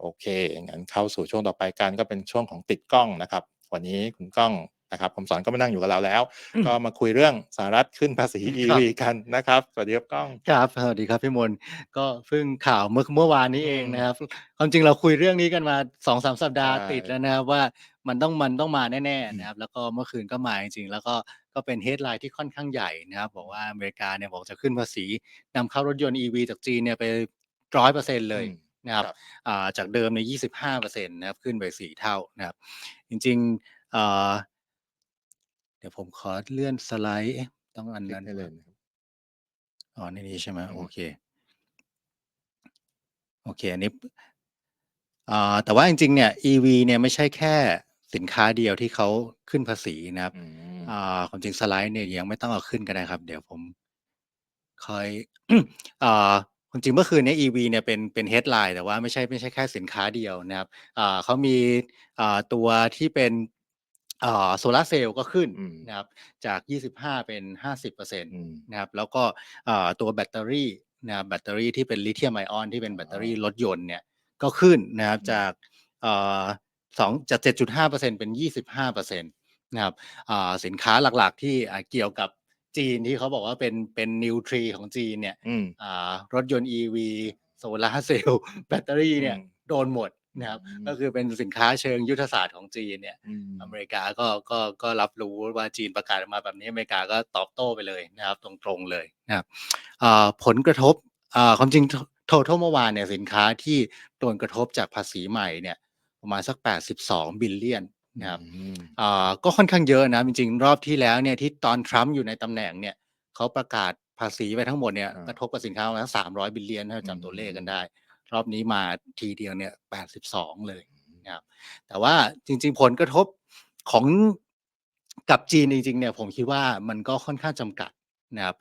โอเคงั้นเข้าสู่ช่วงต่อไปกันก็เป็นช่วงของติดกล้องนะครับ วันนี้คุณกล้องนะครับผมสอนก็มานั่งอยู่กับเราแล้วอืมก็มาคุยเรื่องสหรัฐขึ้นภาษีครับ EV กันนะครับ สวัสดีครับกล้องครับสวัสดีครับพี่มนก็เพิ่งข่าวเมื่อเมื่อวานนี้เองอืมนะครับความจริงเราคุยเรื่องนี้กันมาสองสามสัปดาห์ใช่ติดแล้วนะครับว่ามันต้องมันต้องมาแน่อืมๆนะครับ แล้วก็เมื่อคืนก็มาจริงๆแล้วก็ก็เป็นเฮดไลน์ที่ค่อนข้างใหญ่นะครับบอกว่าอเมริกาเนี่ยบอกจะขึ้นภาษีนำเข้ารถยนต์ EV จากจีนเนี่ยไปร้อยเปอร์เซ็นเลยอืม นะครับครับอ่าจากเดิมในยี่สิบห้าเปอร์เซ็นต์นะครับขึ้นไปสี่เท่านะครับ จริงๆอ่าเดี๋ยวผมขอเลื่อนสไลด์เอ๊ะต้องอันคลิกนั้นให้เลยนะครับอ๋อในนี้ใช่ไหมอืมโอเค โอเค อันนี้อ่าแต่ว่าจริงๆเนี่ย EV เนี่ยไม่ใช่แค่สินค้าเดียวที่เขาขึ้นภาษีนะครับอืมอ่าความจริงสไลด์เนี่ยยังไม่ต้องเอาขึ้นก็ได้ครับ เดี๋ยวผมคอยอ่า ความจริงเมื่อคืนเนี้ EV เนี่ยเป็นเป็น headline แต่ว่าไม่ใช่ไม่ใช่แค่สินค้าเดียวนะครับอ่าเขามีอ่าตัวที่เป็นอ่าโซลาร์เซลล์ก็ขึ้นอืมนะครับจาก 25 เป็น 50เปอร์เซ็นต์อืมนะครับแล้วก็อ่าตัวแบตเตอรี่นะครับแบตเตอรี่ที่เป็นลิเธียมไอออนที่เป็นแบตเตอรี่รถยนต์เนี่ยก็ขึ้นนะครับอืมจากเอ่อสองจาก 7.5%เป็น 25%นะครับอ่าสินค้าหลักๆที่อ่าเกี่ยวกับ จีนที่เขาบอกว่าเป็นเป็นนิวทรีของจีนเนี่ยอืมอ่ารถยนต์ EV โซลาร์เซลล์แบตเตอรี่เนี่ยอืมโดนหมดนะครับอืมก็คือเป็นสินค้าเชิงยุทธศาสตร์ของจีนเนี่ยอืมอเมริกาก็ก็ก็รับรู้ว่าจีนประกาศออกมาแบบนี้อเมริกาก็ตอบโต้ไปเลยนะครับ ตรงๆเลยนะครับอ่าผลกระทบอ่าความจริงท total เมื่อวานเนี่ยสินค้าที่โดนกระทบจากภาษีใหม่เนี่ยประมาณสัก 82 บิลเลียน นะครับอืมอ่าก็ค่อนข้างเยอะนะ จริง ๆ รอบที่แล้วเนี่ยที่ตอนทรัมป์อยู่ในตำแหน่งเนี่ยเขาประกาศภาษีไปทั้งหมดเนี่ยอ่ากระทบกับสินค้าประมาณสามร้อยบิลเลียนถ้าอืมจำตัวเลขกันได้ รอบนี้มาทีเดียวเนี่ยแปดสิบสองเลย นะครับแต่ว่าจริง ๆ ผลกระทบของกับจีนจริง ๆ เนี่ยผมคิดว่ามันก็ค่อนข้างจำกัดนะครับ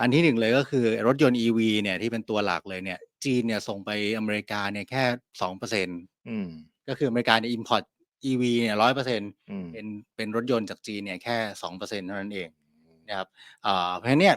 อันที่หนึ่งเลยก็คือรถยนต์ EV เนี่ยที่เป็นตัวหลักเลยเนี่ย จีนเนี่ยส่งไปอเมริกาเนี่ยแค่สองเปอร์เซ็นต์อืม ก็คืออเมริกาเนี่ย import EV เนี่ยร้อยเปอร์เซ็นต์อืมเป็นเป็นรถยนต์จากจีนเนี่ยแค่สองเปอร์เซ็นเท่านั้นเองนะครับอ่าเพราะฉะนั้นเนี่ย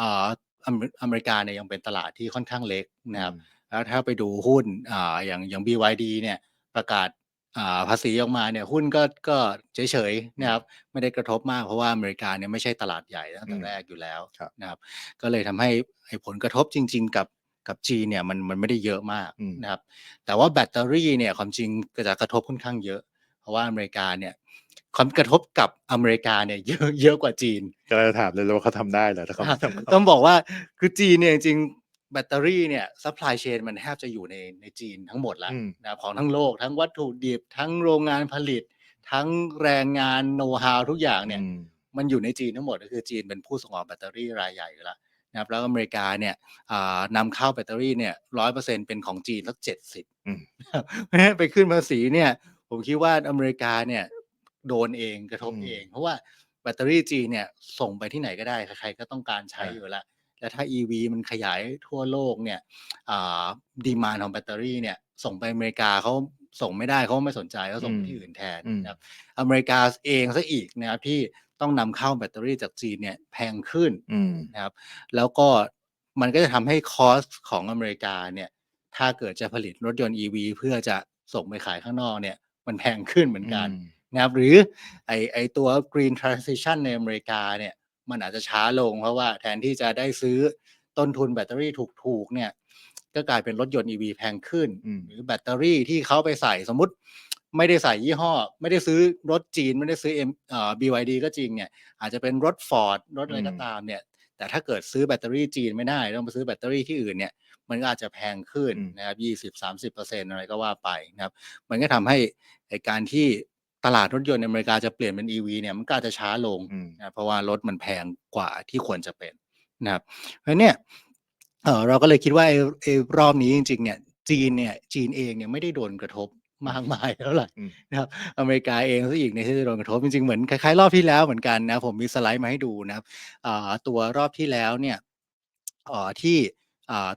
อ่าอเมอเมริกาเนี่ยยังเป็นตลาดที่ค่อนข้างเล็กนะครับแล้วถ้าไปดูหุ้นอ่าอย่างอย่าง BYD เนี่ยประกาศอ่าภาษีออกมาเนี่ยหุ้นก็ก็เฉยๆนะครับไม่ได้กระทบมากเพราะว่าอเมริกาเนี่ยไม่ใช่ตลาดใหญ่ตั้งแต่อืมแรกอยู่แล้วครับนะครับ ก็เลยทำให้ไอ้ผลกระทบจริง ๆ กับกับจีนเนี่ยมันมันไม่ได้เยอะมากอืมนะครับแต่ว่าแบตเตอรี่เนี่ยความจริงก็จะกระทบค่อนข้างเยอะเพ ราะว่าอเมริกาเนี่ยความกระทบกับอเมริกาเนี่ยเยอะเยอะกว่าจีน ก็เลยถามเลยว่าเขาทำได้เหรอถ้าเขาไม่ทำต้องบอกว่าคือจีนเนี่ยจริงๆแบตเตอรี่เนี่ยซัพพลายเชนมันแทบจะอยู่ในในจีนทั้งหมดแล้วอืมนะครับของทั้งโลก ทั้งวัตถุดิบทั้งโรงงานผลิต ทั้งแรงงานโน้ตฮาวทุกอย่างเนี่ยอืมมันอยู่ในจีนทั้งหมดก็คือจีนเป็นผู้ส่งออกแบตเตอรี่รายใหญ่อยู่แล้วนะครับแล้วอเมริกาเนี่ยอ่านำเข้าแบตเตอรี่เนี่ยร้อยเปอร์เซ็นเป็นของจีนสักเจ็ดสิบอืมเพราะฉะนั้นไปขึ้นภาษีเนี่ย ผมคิดว่าอเมริกาเนี่ยโดนเองกระทบอืมเอง เพราะว่าแบตเตอรี่จีนเนี่ยส่งไปที่ไหนก็ได้ใครๆก็ต้องการใช้อ่าอยู่แล้วและถ้า EV มันขยายทั่วโลกเนี่ยดีมานของแบตเตอรี่เนี่ยส่งไปอเมริกาเขาส่งไม่ได้เขาไม่สนใจเขาส่งไปที่อื่นแทนอืมนะครับอเมริกาเองซะอีกนะครับที่ต้องนำเข้าแบตเตอรี่จากจีนเนี่ยแพงขึ้นอืมนะครับ แล้วก็มันก็จะทำให้คอสของอเมริกาเนี่ย ถ้าเกิดจะผลิตรถยนต์ EV เพื่อจะส่งไปขายข้างนอกเนี่ย มันแพงขึ้นเหมือนกันนะครับหรือไอไอตัว green transition ในอเมริกาเนี่ยมันอาจจะช้าลงเพราะว่าแทนที่จะได้ซื้อต้นทุนแบตเตอรี่ถูกๆเนี่ยก็กลายเป็นรถยนต์ EV แพงขึ้นอืมหรือแบตเตอรี่ที่เขาไปใส่สมมติ ไม่ได้ใส่ยี่ห้อ ไม่ได้ซื้อรถจีน ไม่ได้ซื้อ M เอ่อ BYD ก็จริงเนี่ยอาจจะเป็นรถ Ford รถอะไรก็อืมตามเนี่ยแต่ถ้าเกิดซื้อแบตเตอรี่จีนไม่ได้ ต้องไปซื้อแบตเตอรี่ที่อื่นเนี่ย มันก็อาจจะแพงขึ้นนะครับยี่สิบสามสิบเปอร์เซ็นอะไรก็ว่าไปนะครับ มันก็ทำให้ไอการที่ตลาดรถยนต์ในอเมริกาจะเปลี่ยนเป็น EV เนี่ยมันก็อาจจะช้าลงอืมนะเพราะว่ารถมันแพงกว่าที่ควรจะเป็นนะครับ เพราะฉะนั้นเนี่ยเออเราก็เลยคิดว่าไอ้ไอ้รอบนี้จริงๆเนี่ยจีนเนี่ยจีนเองเนี่ยไม่ได้โดนกระทบมากมายเท่าไหร่อืมนะครับอเมริกาเองซะอีกในยที่จะโดนกระทบจริงๆเหมือนคล้ายๆรอบที่แล้วเหมือนกันนะผมมีสไลด์มาให้ดูนะครับอ่าตัวรอบที่แล้วเนี่ยเอ่อที่อ่า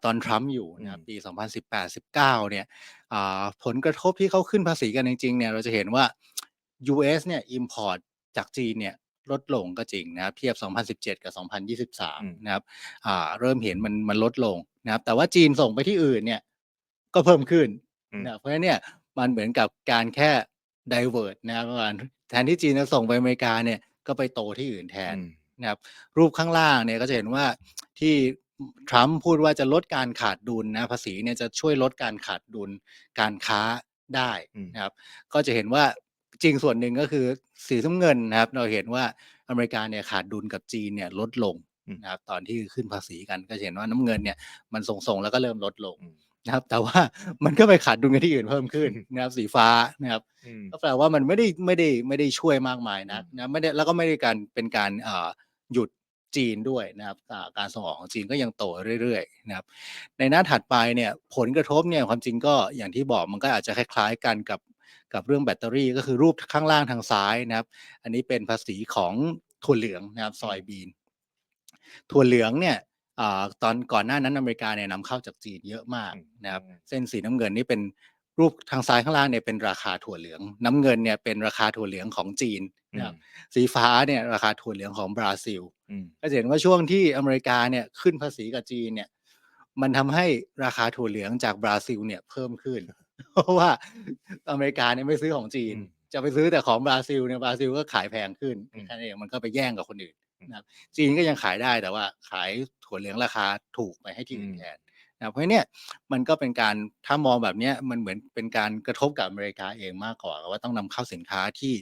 ตอนทรัมป์อยู่นะครับปี 2018-19 เนี่ยอ่าผลกระทบที่เขาขึ้นภาษีกันจริงๆเนี่ยเราจะเห็นว่า US เนี่ย import จากจีนเนี่ยลดลงก็จริงนะครับเทียบ 2017 กับอืม2023 นะครับอ่าเริ่มเห็นมันมันลดลงนะครับแต่ว่าจีนส่งไปที่อื่นเนี่ยก็เพิ่มขึ้นอืมนะครับเพราะฉะนั้นเนี่ยมันเหมือนกับการแค่ divert นะครับประมาณแทนที่จีนจะส่งไปอเมริกาเนี่ยก็ไปโตที่อื่นแทนอืมนะครับรูปข้างล่างเนี่ยก็จะเห็นว่าที่ ทรัมป์พูดว่าจะลดการขาดดุลนะภาษีเนี่ยจะช่วยลดการขาดดุลการค้าได้อืมนะครับ ก็จะเห็นว่าจริงส่วนหนึ่งก็คือสีน้ำเงินนะครับ เราเห็นว่าอเมริกาเนี่ยขาดดุลกับจีนเนี่ยลดลงอืมนะครับตอนที่ขึ้นภาษีกันก็จะเห็นว่าน้ำเงินเนี่ยมันทรงๆแล้วก็เริ่มลดลงอืมนะครับ แต่ว่ามันก็ไปขาดดุลกันที่อื่นเพิ่มขึ้นนะครับสีฟ้านะครับอืมก็แปลว่ามันไม่ได้ไม่ได้ไม่ได้ช่วยมากมายนักอืมนะไม่ได้แล้วก็ไม่ได้การเป็นการเอ่อหยุด จีนด้วยนะครับอ่าการส่งออกของจีนก็ยังโตเรื่อยๆนะครับในหน้าถัดไปเนี่ยผลกระทบเนี่ยความจริงก็อย่างที่บอกมันก็อาจจะคล้ายๆกันกับกับเรื่องแบตเตอรี่ก็คือรูปข้างล่างทางซ้ายนะครับ อันนี้เป็นภาษีของถั่วเหลืองนะครับซอยบีนถั่วเหลืองเนี่ยอาตอนก่อนหน้านั้นอเมริกาเนี่ยนำเข้าจากจีนเยอะมากอืมนะครับอืมเส้นสีน้ำเงินนี่เป็นรูปทางซ้ายข้างล่างเนี่ยเป็นราคาถั่วเหลือง น้ำเงินเนี่ยเป็นราคาถั่วเหลืองของจีนนะครับสีฟ้าเนี่ยราคาถั่วเหลืองของบราซิลอืม ก็จะเห็นว่าช่วงที่อเมริกาเนี่ยขึ้นภาษีกับจีนเนี่ย มันทำให้ราคาถั่วเหลืองจากบราซิลเนี่ยเพิ่มขึ้น เพราะว่าอเมริกาเนี่ยไม่ซื้อของจีนอืมจะไปซื้อแต่ของบราซิลเนี่ยบราซิลก็ขายแพงขึ้นอืมแค่นั้นเองมันก็ไปแย่งกับคนอื่นอืมนะครับจีนก็ยังขายได้แต่ว่าขายถั่วเหลืองราคาถูกไปให้ที่อื่นอืมแทนนะครับเพราะฉะนั้นเนี่ยมันก็เป็นการถ้ามองแบบเนี้ยมันเหมือนเป็นการกระทบกับอเมริกาเองมากกว่าว่าต้องนำเข้าสินค้าที่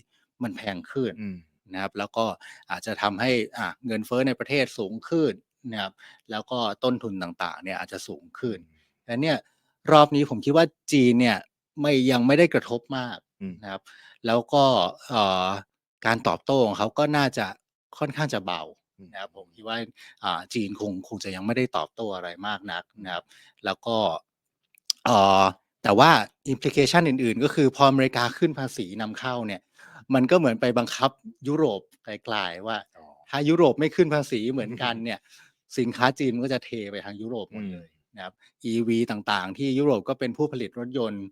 มันแพงขึ้นอืม นะครับแล้วก็อาจจะทำให้อะเงินเฟ้อในประเทศสูงขึ้นนะครับแล้วก็ต้นทุนต่างๆเนี่ยอาจจะสูงขึ้นดังนั้นเนี่ยรอบนี้ผมคิดว่าจีนเนี่ยไม่ยังไม่ได้กระทบมากอืมนะครับ แล้วก็เอ่อการตอบโต้ของเขาก็น่าจะค่อนข้างจะเบาอืมนะครับผมคิดว่าอ่าจีนคงคงจะยังไม่ได้ตอบโต้อะไรมากนักนะครับ แล้วก็เอ่อแต่ว่า implication อื่น ๆ ก็คือพออเมริกาขึ้นภาษีนำเข้าเนี่ย มันก็เหมือนไปบังคับยุโรปไกลๆว่าอ๋อถ้ายุโรปไม่ขึ้นภาษีเหมือนกันเนี่ยสินค้าจีนมันก็จะเทไปทางยุโรปหมดเลยนะครับ EV ต่างๆ ที่ยุโรปก็เป็นผู้ผลิตรถยนต์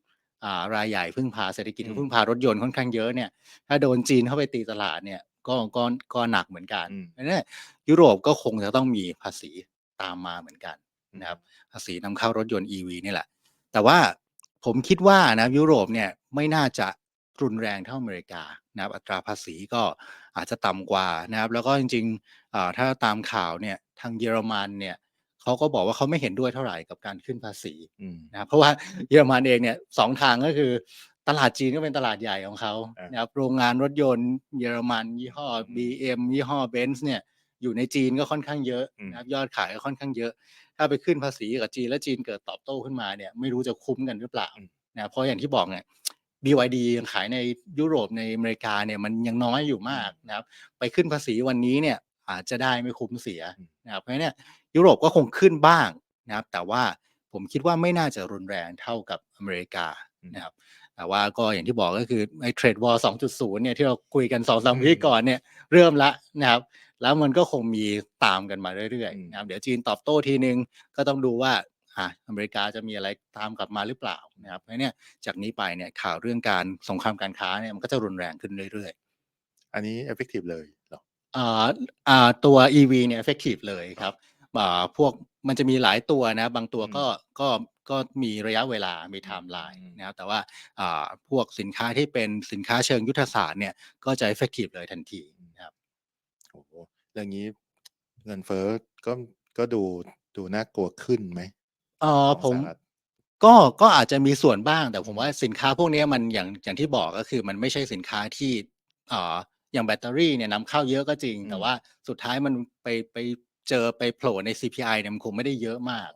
อ่ารายใหญ่พึ่งพาเศรษฐกิจอืมก็พึ่งพารถยนต์ค่อนข้างเยอะเนี่ยถ้าโดนจีนเข้าไปตีตลาดเนี่ยก็ก็ก็หนักเหมือนกันอืมเพราะฉะนั้นเนยยุโรปก็คงจะต้องมีภาษีตามมาเหมือนกันนะครับภาษีนำเข้ารถยนต์ EV นี่แหละ แต่ว่าผมคิดว่านะยุโรปเนี่ยไม่น่าจะ รุนแรงเท่าอเมริกานะครับอัตราภาษีก็อาจจะต่ำกว่านะครับ แล้วก็จริงๆอ่าถ้าตามข่าวเนี่ยทางเยอรมันเนี่ยเขาก็บอกว่าเขาไม่เห็นด้วยเท่าไหร่กับการขึ้นภาษีอืมนะครับเพราะว่าเยอรมันเองเนี่ยสองทางก็คือ ตลาดจีนก็เป็นตลาดใหญ่ของเขาอ่านนะครับโรงงานรถยนต์เยอรมันยี่ห้ออืม BM ยี่ห้อเบนซ์เนี่ยอยู่ในจีนก็ค่อนข้างเยอะอืมนะครับยอดขายก็ค่อนข้างเยอะ ถ้าไปขึ้นภาษีกับจีนแล้วจีนเกิดตอบโต้ขึ้นมาเนี่ยไม่รู้จะคุ้มกันหรือเปล่านะเพราะอย่างที่บอกเนี่ย BYD ยังขายในยุโรปในอเมริกาเนี่ยมันยังน้อยอยู่มากนะครับไปขึ้นภาษีวันนี้เนี่ยอาจจะได้ไม่คุ้มเสียนะครับเพราะฉะนั้นเนี่ยยุโรปก็คงขึ้นบ้างนะครับแต่ว่าผมคิดว่าไม่น่าจะรุนแรงเท่ากับอเมริกานะครับแต่ว่าก็อย่างที่บอกก็คือไอ้เทรดวอล2.0เนี่ยที่เราคุยกันสองสามวิก่อนเนี่ยเริ่มละนะครับแล้วมันก็คงมีตามกันมาเรื่อยอืมๆนะครับเดี๋ยวจีนตอบโต้ทีนึงก็ต้องดูว่า อะอเมริกาจะมีอะไรตามกลับมาหรือเปล่านะครับเพราะฉะนั้นเนี่ยจากนี้ไปเนี่ยข่าวเรื่องการสงครามการค้าเนี่ยมันก็จะรุนแรงขึ้นเรื่อยอันนี้ effective เลยเหรอๆอ่าอ่าตัว EV เนี่ย effective เลยครับอ่าพวกมันจะมีหลายตัวนะบางตัวอืมก็ก็ก็มีระยะเวลา มีไทม์ไลน์อืมนะครับแต่ว่าอ่าพวกสินค้าที่เป็นสินค้าเชิงยุทธศาสตร์เนี่ยก็จะ effective เลยทันทีนะครับโอ้โหเรื่องนี้เงินเฟ้อก็ก็ดูดูน่ากลัวขึ้นไหม เออของผมสหรัฐ ก็ ก็อาจจะมีส่วนบ้าง แต่ผมว่าสินค้าพวกเนี้ยมัน อย่าง อย่างที่บอก ก็คือมันไม่ใช่สินค้าที่เอ่ออย่างแบตเตอรี่เนี่ยนำเข้าเยอะก็จริง อืมแต่ว่าสุดท้ายมันไป ไปเจอ ไปโผล่ใน CPI เนี่ยมันคงไม่ได้เยอะมาก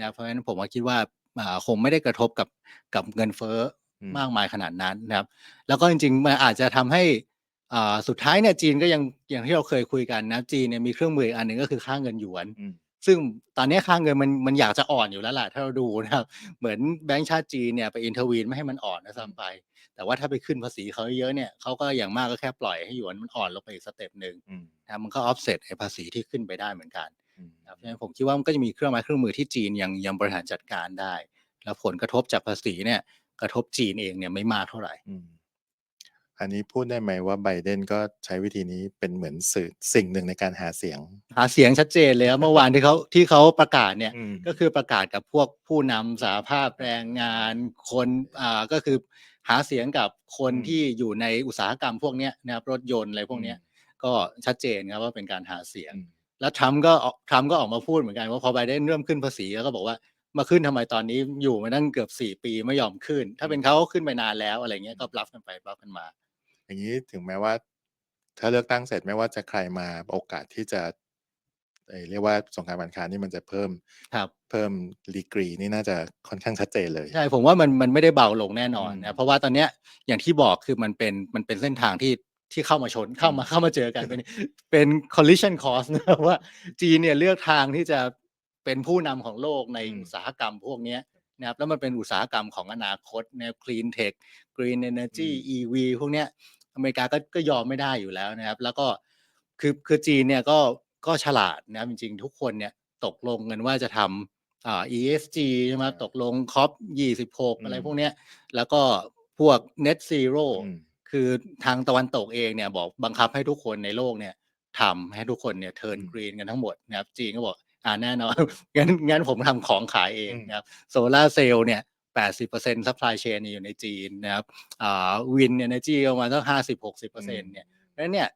นะเพราะฉะนั้นผมว่าคิดว่า อ่า คงไม่ได้กระทบกับ กับเงินเฟ้ออืมมากมายขนาดนั้นนะครับ แล้วก็จริง ๆ มันอาจจะทำให้ อ่า สุดท้ายเนี่ยจีนก็ยัง อย่างที่เราเคยคุยกันนะ จีนเนี่ยมีเครื่องมืออีกอันหนึ่ง ก็คือค่าเงินหยวน อืม ซึ่งตอนนี้ค่าเงินมันมันอยากจะอ่อนอยู่แล้วแหละถ้าเราดูนะครับ เหมือนแบงก์ชาติจีนเนี่ยไปอินเทอร์วีนไม่ให้มันอ่อนนะซ้ำไป แต่ว่าถ้าไปขึ้นภาษีเขาเยอะเนี่ยเขาก็อย่างมากก็แค่ปล่อยให้หยวนมันอ่อนลงไปอีกสเต็ปหนึ่งอืมนะครับมันก็ออฟเซตไอ้ภาษีที่ขึ้นไปได้เหมือนกันอืมนะครับเพราะฉะนั้นผมคิดว่ามันก็จะมีเครื่องไม้เครื่องมือที่จีนยังยังบริหารจัดการได้ แล้วผลกระทบจากภาษีเนี่ยกระทบจีนเองเนี่ยไม่มากเท่าไหร่ อืมอันนี้พูดได้ไหมว่าไบเดนก็ใช้วิธีนี้เป็นเหมือนสื่อสิ่งหนึ่งในการหาเสียง หาเสียงชัดเจนเลยครับเมื่อวานที่เขาที่เขาประกาศเนี่ยอืม ก็คือประกาศกับพวกผู้นำสาภาพแรงงานคนอ่าก็คือหาเสียงกับคนอืม ที่อยู่ในอุตสาหกรรมพวกเนี้ยนะครับรถยนต์อะไรพวกเนี้ยก็ชัดเจนครับว่าเป็นการหาเสียงอืมแล้วทรัมป์ก็ออกทรัมป์ก็ออกมาพูดเหมือนกันว่าพอไบเดนเริ่มขึ้นภาษีแล้วก็บอกว่ามาขึ้นทำไมตอนนี้อยู่มาตั้งเกือบสี่ปีไม่ยอมขึ้น ถ้าเป็นเขาก็ขึ้นไปนานแล้วอะไรเงี้ยก็รับกันไปรับกันมา อย่างนี้ถึงแม้ว่า ถ้าเลือกตั้งเสร็จไม่ว่าจะใครมาโอกาสที่จะเอ่อเรียกว่าสงครามการค้านี่มันจะเพิ่มครับเพิ่มดีกรีนี่น่าจะค่อนข้างชัดเจนเลยใช่ผมว่ามันมันไม่ได้เบาลงแน่นอนอืมนะเพราะว่าตอนเนี้ยอย่างที่บอกคือมันเป็นมันเป็นเส้นทางที่ที่เข้ามาชนเข้ามาอืมเข้ามาเจอกันเป็นเป็น collision course นะว่าจีนเนี่ยเลือกทางที่จะเป็นผู้นำของโลกในอุตสาหกรรมพวกเนี้ยนะครับแล้วมันเป็นอุตสาหกรรมของอนาคตแนว clean tech green energy EV พวกเนี้ย อเมริกาก็ก็ยอมไม่ได้อยู่แล้วนะครับ แล้วก็คือคือจีนเนี่ยก็ก็ฉลาดนะครับจริงๆ ทุกคนเนี่ยตกลงกันว่าจะทำอ่า ESG ใช่ไหมตกลง COP 26อะไรพวกเนี้ยแล้วก็พวก net zero อืมคือทางตะวันตกเองเนี่ยบอกบังคับให้ทุกคนในโลกเนี่ยทำให้ทุกคนเนี่ยเทิร์นอืมกรีนกันทั้งหมดนะครับจีนก็บอกอ่าแน่นอนงั้นงั้นผมทำของขายเองอืมนะครับโซลาร์เซลล์เนี่ย 80% supply chain เนี่ยอยู่ในจีนนะครับอ่าวินเอเนจีประมาณสัก50-60%เนี่ยเพราะฉะนั้นเนี่ย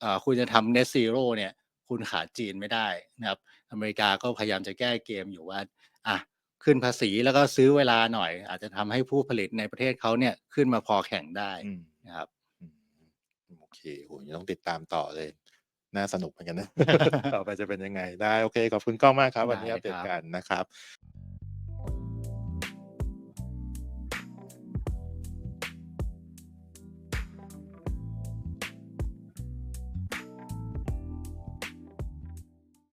เอ่อคุณจะทำ net zero เนี่ยคุณขาดจีนไม่ได้นะครับ อเมริกาก็พยายามจะแก้เกมอยู่ว่าอะขึ้นภาษีแล้วก็ซื้อเวลาหน่อย อาจจะทำให้ผู้ผลิตในประเทศเขาเนี่ยขึ้นมาพอแข่งได้อืมนะครับอืมโอเคโหยังต้องติดตามต่อเลย น่าสนุกเหมือนกันนะ ต่อไปจะเป็นยังไงได้ โอเค ขอบคุณก้องมากครับ วันนี้ได้อัปเดตครับกันนะครับ